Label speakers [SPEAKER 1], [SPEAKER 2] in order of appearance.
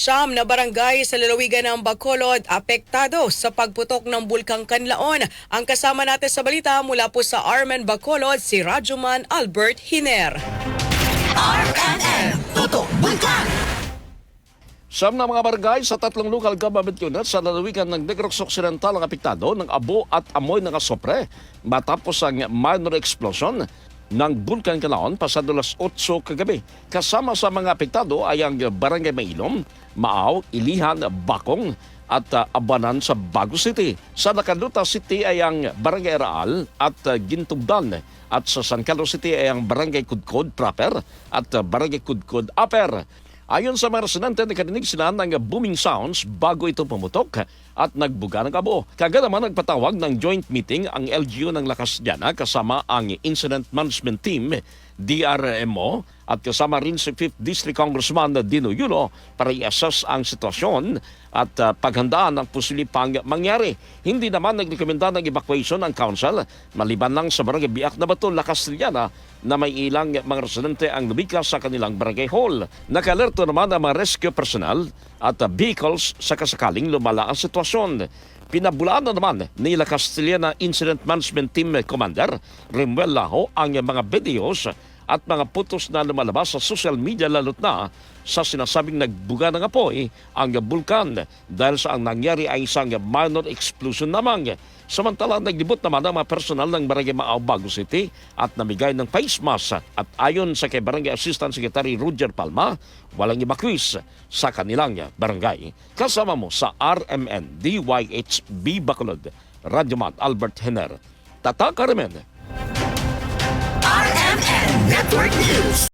[SPEAKER 1] siyam na barangay sa lalawigan ng Bacolod apektado sa pagputok ng Bulkang Kanlaon. Ang kasama natin sa balita mula po sa Armen Bacolod, si Rajuman Albert Hiner.
[SPEAKER 2] RMN Tutok Bulkan
[SPEAKER 3] Siyam na mga barangay sa tatlong local government units sa lalawigan ng Negros Occidental ang apektado ng abo at amoy ng asopre matapos ang minor explosion ng Bulkan Kalaon pasado las 8 kagabi. Kasama sa mga apektado ay ang Barangay Mailom, Maaw, Ilihan, Bakong at uh, Abanan sa Bago City. Sa Nakaluta City ay ang Barangay Raal at uh, Gintugdan at sa San Carlos City ay ang Barangay Kudkod Proper at uh, Barangay Kudkod Upper. Ayon sa mga residente, nakarinig sila ng booming sounds bago ito pumutok at nagbuga ng abo. Kagad naman nagpatawag ng joint meeting ang LGU ng Lakas Diana kasama ang Incident Management Team, DRMO, at kasama rin si 5th District Congressman Dino Yulo para i-assess ang sitwasyon at uh, paghandaan ng posibleng pang mangyari. Hindi naman nagrekomenda ng evacuation ang council maliban lang sa barangay Biak na Bato, Lakas Triana na may ilang mga residente ang lumikas sa kanilang barangay hall. Nakalerto naman ang mga rescue personnel at uh, vehicles sa kasakaling lumala ang sitwasyon. Pinabulaan na naman ni La Castellana Incident Management Team Commander Remuel Laho ang mga videos at mga putos na lumalabas sa social media lalot na sa sinasabing nagbuga ng apoy ang bulkan dahil sa ang nangyari ay isang minor explosion namang. Samantala, naglibot naman ang mga personal ng Barangay Maaw, Bago City at namigay ng face mask at ayon sa kay Barangay Assistant Secretary Roger Palma, walang evacuees sa kanilang barangay. Kasama mo sa RMN DYHB Bacolod, Radyo Mat Albert Hener. Tataka Remen,
[SPEAKER 2] Network News